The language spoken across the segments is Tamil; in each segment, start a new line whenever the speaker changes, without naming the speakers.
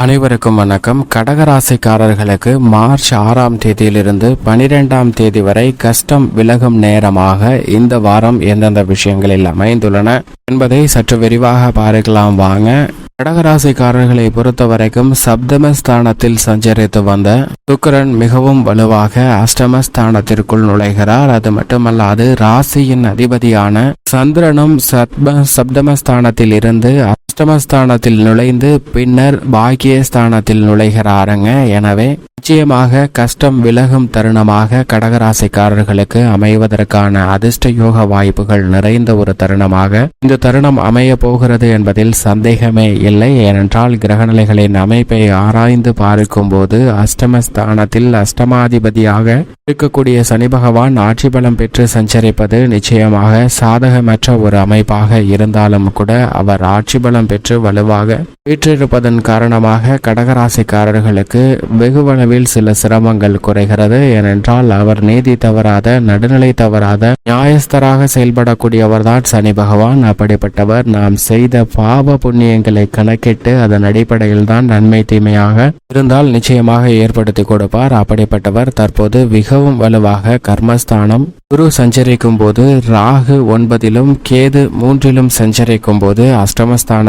அனைவருக்கும் வணக்கம். கடகராசிக்காரர்களுக்கு மார்ச் ஆறாம் தேதியிலிருந்து பனிரெண்டாம் தேதி வரை கஷ்டம் விலகும் நேரமாக இந்த வாரம் எந்தெந்த விஷயங்களில் அமைந்துள்ளன என்பதை சற்று விரிவாக பார்க்கலாம் வாங்க. கடகராசிக்காரர்களை பொறுத்த வரைக்கும் சப்தமஸ்தானத்தில் சஞ்சரித்து வந்த சுக்கரன் மிகவும் வலுவாக அஷ்டமஸ்தானத்திற்குள் நுழைகிறார். அது மட்டுமல்லாது ராசியின் அதிபதியான சந்திரனும் சப்த சப்தமஸ்தானத்தில் இருந்து அஷ்டமஸ்தானத்தில் நுழைந்து பின்னர் பாக்கியஸ்தானத்தில் நுழைகிறாருங்க. எனவே நிச்சயமாக கஷ்டம் விலகும் தருணமாக கடகராசிக்காரர்களுக்கு அமைவதற்கான அதிர்ஷ்ட யோக வாய்ப்புகள் நிறைந்த ஒரு தருணமாக இந்த தருணம் அமைய போகிறது என்பதில் சந்தேகமே இல்லை. ஏனென்றால் கிரகநிலைகளின் அமைப்பை ஆராய்ந்து பார்க்கும்போது அஷ்டமஸ்தானத்தில் அஷ்டமாதிபதியாக இருக்கக்கூடிய சனி பகவான் ஆட்சி பலம் பெற்று சஞ்சரிப்பது நிச்சயமாக சாதகமற்ற ஒரு அமைப்பாக இருந்தாலும் கூட அவர் ஆட்சி பலம் பெற்று வலுவாக வீற்றிருப்பதன் காரணமாக கடகராசிக்காரர்களுக்கு வெகுவளவில் சில சிரமங்கள் குறைகிறது. ஏனென்றால் அவர் நீதி தவறாத நடுநிலை தவறாத நியாயஸ்தராக செயல்படக்கூடியவர்தான் சனி பகவான். அப்படிப்பட்டவர் நாம் செய்த பாவ புண்ணியங்களை கணக்கிட்டு அதன் அடிப்படையில் தான் நன்மை தீமையாக இருந்தால் நிச்சயமாக ஏற்படுத்தி கொடுப்பார். அப்படிப்பட்டவர் தற்போது மிகவும் வலுவாக கர்மஸ்தானம் குரு சஞ்சரிக்கும் போது ராகு ஒன்பதிலும் கேது மூன்றிலும் சஞ்சரிக்கும் போது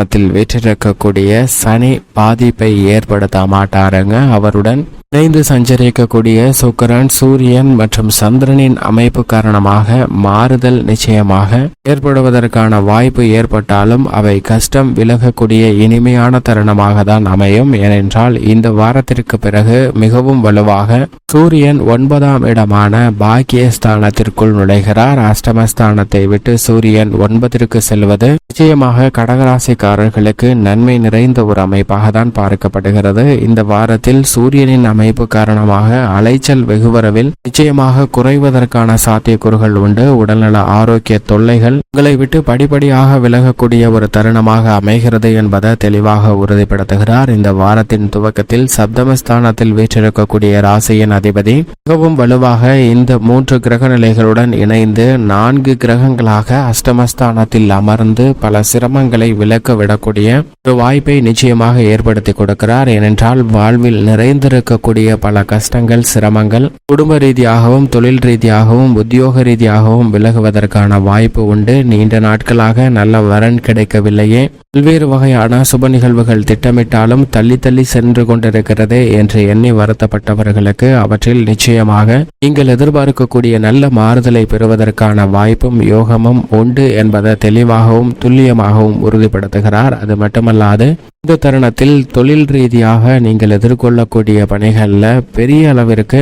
ஸ்தானத்தில் வெற்றிருக்கக்கூடிய சனி பாதிப்பை ஏற்படுத்த மாட்டாருங்க. அவருடன் இணைந்து சஞ்சரிக்கக்கூடிய சுக்கரன் சூரியன் மற்றும் சந்திரனின் அமைப்பு காரணமாக மாறுதல் நிச்சயமாக ஏற்படுவதற்கான வாய்ப்பு ஏற்பட்டாலும் அவை கஷ்டம் விலகக்கூடிய இனிமையான தருணமாக தான் அமையும். ஏனென்றால் இந்த வாரத்திற்கு பிறகு மிகவும் வலுவாக சூரியன் ஒன்பதாம் இடமான பாக்கியஸ்தானத்திற்குள் நுழைகிறார். அஷ்டமஸ்தானத்தை விட்டு சூரியன் ஒன்பதிற்கு செல்வது நிச்சயமாக கடகராசிக்காரர்களுக்கு நன்மை நிறைந்த ஒரு அமைப்பாக தான் பார்க்கப்படுகிறது. இந்த வாரத்தில் சூரியனின் அமைப்பு காரணமாக அலைச்சல் வெகுவரவில் நிச்சயமாக குறைவதற்கான சாத்தியக்கூறுகள் உண்டு. உடல்நல ஆரோக்கிய தொல்லைகள் உங்களை விட்டு படிப்படியாக விலகக்கூடிய ஒரு தருணமாக அமைகிறது என்பதை தெளிவாக உறுதிப்படுத்துகிறார். இந்த வாரத்தின் துவக்கத்தில் சப்தமஸ்தானத்தில் வீற்றிருக்கக்கூடிய ராசியின் அதிபதி மிகவும் வலுவாக இந்த மூன்று கிரக நிலைகளுடன் இணைந்து நான்கு கிரகங்களாக அஷ்டமஸ்தானத்தில் அமர்ந்து பல சிரமங்களை விலக்க விடக்கூடிய ஒரு வாய்ப்பை நிச்சயமாக ஏற்படுத்தி கொடுக்கிறார். ஏனென்றால் வாழ்வில் நிறைந்திருக்கக்கூடிய பல கஷ்டங்கள் சிரமங்கள் குடும்ப ரீதியாகவும் தொழில் ரீதியாகவும் உத்தியோக ரீதியாகவும் விலகுவதற்கான வாய்ப்பு உண்டு. நீண்ட நாட்களாக நல்ல வரன் கிடைக்கவில்லையே. பல்வேறு வகையான சுப நிகழ்வுகள் திட்டமிட்டாலும் தள்ளி தள்ளி சென்று கொண்டிருக்கிறது என்று எண்ணி வருத்தப்பட்டவர்களுக்கு அவற்றில் நிச்சயமாக நீங்கள் எதிர்பார்க்கக்கூடிய நல்ல மாறுதலை பெறுவதற்கான வாய்ப்பும் யோகமும் உண்டு என்பதை தெளிவாகவும் துல்லியமாகவும் உறுதிப்படுத்துகிறார். அது மட்டுமல்லாது இந்த தருணத்தில் தொழில் ரீதியாக நீங்கள் எதிர்கொள்ளக்கூடிய பணிகளில் பெரிய அளவிற்கு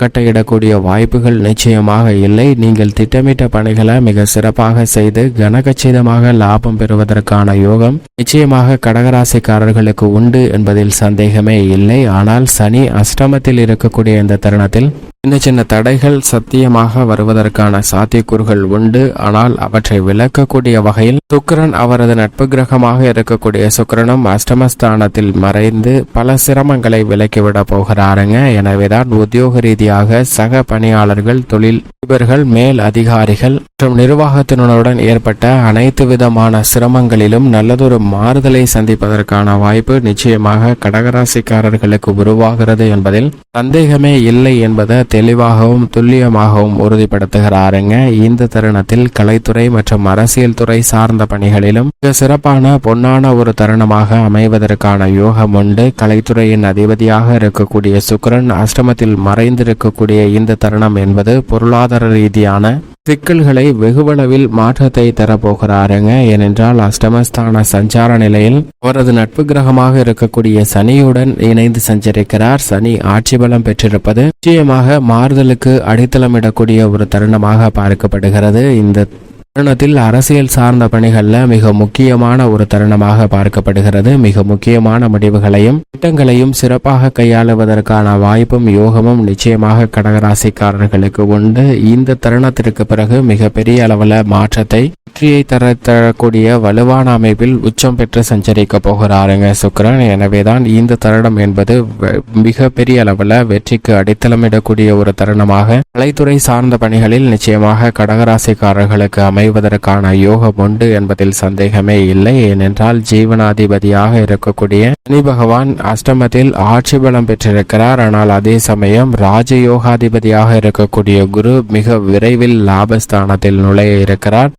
கட்டையிடக்கூடிய வாய்ப்புகள் நிச்சயமாக இல்லை. நீங்கள் திட்டமிட்ட பணிகளை மிக சிறப்பாக செய்து கனகச்சிதமாக லாபம் பெறுவதற்கான யோகம் நிச்சயமாக கடகராசிக்காரர்களுக்கு உண்டு என்பதில் சந்தேகமே இல்லை. ஆனால் சனி அஷ்டமத்தில் இருக்கக்கூடிய இந்த தருணத்தில் சின்ன சின்ன தடைகள் சத்தியமாக வருவதற்கான சாத்தியக்கூறுகள் உண்டு. ஆனால் அவற்றை விளக்கக்கூடிய வகையில் சுக்கரன் அவரது நட்பு கிரகமாக இருக்கக்கூடிய சுக்கரனும் அஷ்டமஸ்தானத்தில் மறைந்து பல சிரமங்களை விலக்கிவிட போகிறாருங்க. எனவேதான் உத்தியோக ரீதியாக சக பணியாளர்கள் தொழில் அதிபர்கள் மேல் அதிகாரிகள் மற்றும் நிர்வாகத்தினருடன் ஏற்பட்ட அனைத்து விதமான சிரமங்களிலும் நல்லதொரு மாறுதலை சந்திப்பதற்கான வாய்ப்பு நிச்சயமாக கடகராசிக்காரர்களுக்கு உருவாகிறது என்பதில் சந்தேகமே இல்லை என்பதை தெளிவாகவும் துல்லியமாகவும் உறுதிப்படுத்துகிறாருங்க. இந்த தருணத்தில் கலைத்துறை மற்றும் அரசியல் துறை சார்ந்த பணிகளிலும் மிக சிறப்பான பொன்னான ஒரு தருணமாக அமைவதற்கான யோகம் உண்டு. கலைத்துறையின் அதிபதியாக இருக்கக்கூடிய சுக்கிரன் அஷ்டமத்தில் மறைந்திருக்கக்கூடிய இந்த தருணம் என்பது பொருளாதார ரீதியான சிக்கல்களை வெகுவளவில் மாற்றத்தை தரப்போகிறாருங்க. ஏனென்றால் அஷ்டமஸ்தான சஞ்சார நிலையில் அவரது நட்பு கிரகமாக இருக்கக்கூடிய சனியுடன் இணைந்து சஞ்சரிக்கிறார். சனி ஆட்சி பலம் பெற்றிருப்பது நிச்சயமாக மாறுதலுக்கு அடித்தளமிடக்கூடிய ஒரு தருணமாக பார்க்கப்படுகிறது. இந்த தருணத்தில் அரசியல் சார்ந்த பணிகளில் மிக முக்கியமான ஒரு தருணமாக பார்க்கப்படுகிறது. மிக முக்கியமான முடிவுகளையும் திட்டங்களையும் சிறப்பாக கையாளுவதற்கான வாய்ப்பும் யோகமும் நிச்சயமாக கடகராசிக்காரர்களுக்கு உண்டு. இந்த தருணத்திற்கு பிறகு மிகப்பெரிய அளவில் மாற்றத்தை வெற்றியை தர தரக்கூடிய வலுவான அமைப்பில் உச்சம் பெற்று சஞ்சரிக்க போகிறாருங்க சுக்கிரன். எனவேதான் இந்த தருணம் என்பது மிக பெரிய அளவில் வெற்றிக்கு அடித்தளமிடக்கூடிய ஒரு தருணமாக கலைத்துறை சார்ந்த பணிகளில் நிச்சயமாக கடகராசிக்காரர்களுக்கு அமைவதற்கான யோகம் உண்டு என்பதில் சந்தேகமே இல்லை. ஏனென்றால் ஜீவனாதிபதியாக இருக்கக்கூடிய சனி பகவான் அஷ்டமத்தில் ஆட்சி பலம் பெற்றிருக்கிறார். ஆனால் அதே சமயம் ராஜயோகாதிபதியாக இருக்கக்கூடிய குரு மிக விரைவில் லாபஸ்தானத்தில் நுழைய இருக்கிறார்.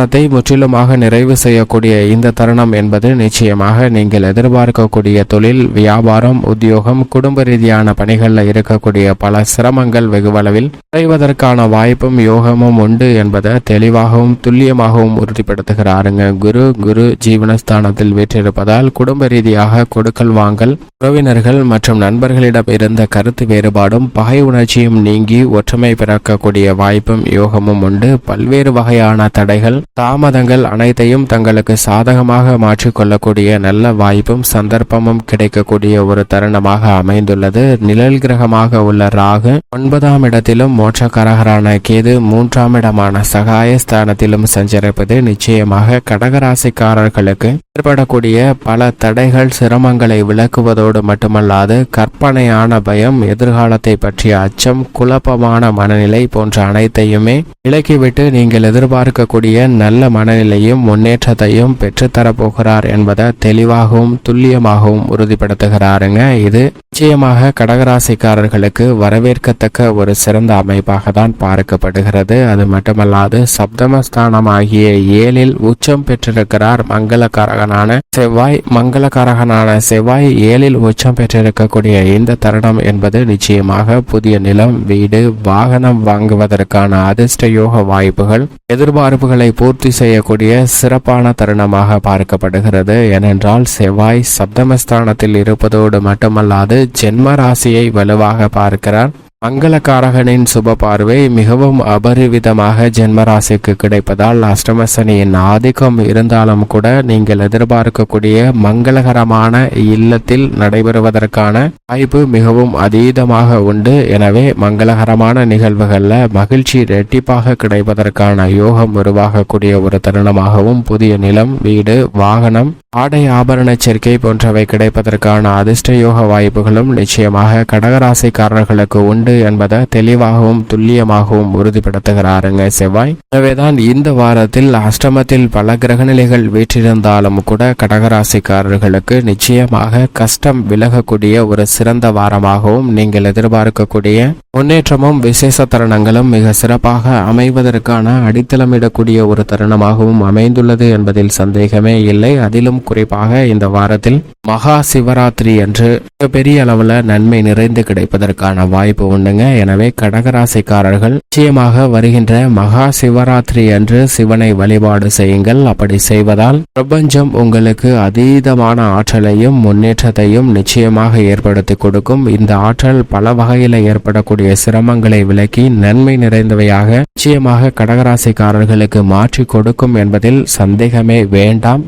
கர்மஸ்தானத்தை முற்றிலுமாக நிறைவு செய்யக்கூடிய இந்த தருணம் என்பது நிச்சயமாக நீங்கள் எதிர்பார்க்கக்கூடிய தொழில் வியாபாரம் உத்தியோகம் குடும்ப ரீதியான பணிகளில் இருக்கக்கூடிய பல சிரமங்கள் வெகுவளவில் குறைவதற்கான வாய்ப்பும் யோகமும் உண்டு என்பதை தெளிவாகவும் துல்லியமாகவும் உறுதிப்படுத்துகிறாருங்க. குரு குரு ஜீவனஸ்தானத்தில் வீற்றிருப்பதால் குடும்ப ரீதியாக கொடுக்கல் வாங்கல் உறவினர்கள் மற்றும் நண்பர்களிடம் இருந்த கருத்து வேறுபாடும் பகை உணர்ச்சியும் நீங்கி ஒற்றுமை பிறக்கக்கூடிய வாய்ப்பும் யோகமும் உண்டு. பல்வேறு வகையான தடைகள் தாமதங்கள் அனைத்தையும் தங்களுக்கு சாதகமாக மாற்றிக்கொள்ளக்கூடிய நல்ல வாய்ப்பும் சந்தர்ப்பமும் கிடைக்கக்கூடிய ஒரு தருணமாக அமைந்துள்ளது. நிழல் கிரகமாக உள்ள ராகு ஒன்பதாம் இடத்திலும் மோட்சக்காரகரான கேது மூன்றாம் இடமான சகாயஸ்தானத்திலும் சஞ்சரிப்பது நிச்சயமாக கடகராசிக்காரர்களுக்கு ஏற்படக்கூடிய பல தடைகள் சிரமங்களை விளக்குவதோடு மட்டுமல்லாது கற்பனையான பயம் எதிர்காலத்தை பற்றிய அச்சம் குழப்பமான மனநிலை போன்ற அனைத்தையுமே விலக்கிவிட்டு நீங்கள் எதிர்பார்க்கக்கூடிய நல்ல மனநிலையும் முன்னேற்றத்தையும் பெற்றுத்தரப்போகிறார் என்பதை தெளிவாகவும் துல்லியமாகவும் உறுதிப்படுத்துகிறாருங்க. இது நிச்சயமாக கடகராசிக்காரர்களுக்கு வரவேற்கத்தக்க ஒரு சிறந்த அமைப்பாக தான் பார்க்கப்படுகிறது. அது மட்டுமல்லாது சப்தமஸ்தானமாகிய ஏழில் உச்சம் பெற்றிருக்கிறார் மங்களகாரகனான செவ்வாய். மங்களகாரகனான செவ்வாய் ஏழில் உச்சம் பெற்றிருக்கக்கூடிய இந்த தருணம் என்பது நிச்சயமாக புதிய நிலம் வீடு வாகனம் வாங்குவதற்கான அதிர்ஷ்ட யோக வாய்ப்புகள் எதிர்பார்ப்புகளை பூர்த்தி செய்யக்கூடிய சிறப்பான தருணமாக பார்க்கப்படுகிறது. ஏனென்றால் செவ்வாய் சப்தமஸ்தானத்தில் இருப்பதோடு மட்டுமல்லாது ஜென்ம ராசியை வலுவாக பார்க்கிறார். மங்களக்காரகனின் சுப பார்வை மிகவும் அபரிவிதமாக ஜென்மராசிக்கு கிடைப்பதால் அஷ்டமசனியின் ஆதிக்கம் இருந்தாலும் கூட நீங்கள் எதிர்பார்க்கக்கூடிய மங்களகரமான இல்லத்தில் நடைபெறுவதற்கான வாய்ப்பு மிகவும் அதீதமாக உண்டு. எனவே மங்களகரமான நிகழ்வுகளில் மகிழ்ச்சி ரெட்டிப்பாக கிடைப்பதற்கான யோகம் உருவாகக்கூடிய ஒரு தருணமாகவும் புதிய நிலம் வீடு வாகனம் ஆடை ஆபரண சேர்க்கை போன்றவை கிடைப்பதற்கான அதிர்ஷ்ட யோக வாய்ப்புகளும் நிச்சயமாக கடகராசிக்காரர்களுக்கு உண்டு. உண்டு என்பதை தெளிவாகவும் துல்லியமாகவும் உறுதிப்படுத்துகிறாருங்க செவ்வாய். எனவேதான் இந்த வாரத்தில் அஷ்டமத்தில் பல கிரகநிலைகள் வீற்றிருந்தாலும் கூட கடகராசிக்காரர்களுக்கு நிச்சயமாக கஷ்டம் விலகக்கூடிய ஒரு சிறந்த வாரமாகவும் நீங்கள் எதிர்பார்க்கக்கூடிய முன்னேற்றமும் விசேஷ தருணங்களும் மிக சிறப்பாக அமைவதற்கான அடித்தளமிடக்கூடிய ஒரு தருணமாகவும் அமைந்துள்ளது என்பதில் சந்தேகமே இல்லை. அதிலும் குறிப்பாக இந்த வாரத்தில் மகா சிவராத்திரி அன்று பெரிய அளவுல நன்மை நிறைந்து கிடைப்பதற்கான வாய்ப்பு உண்டுங்க. எனவே கடகராசிக்காரர்கள் நிச்சயமாக வருகின்ற மகா சிவராத்திரி அன்று சிவனை வழிபாடு செய்யுங்கள். அப்படி செய்வதால் பிரபஞ்சம் உங்களுக்கு அதீதமான ஆற்றலையும் முன்னேற்றத்தையும் நிச்சயமாக ஏற்படுத்தி கொடுக்கும். இந்த ஆற்றல் பல வகையில் ஏற்படக்கூடிய சிரமங்களை விலக்கி நன்மை நிறைந்தவையாக நிச்சயமாக கடகராசிக்காரர்களுக்கு மாற்றி கொடுக்கும் என்பதில் சந்தேகமே வேண்டாம்.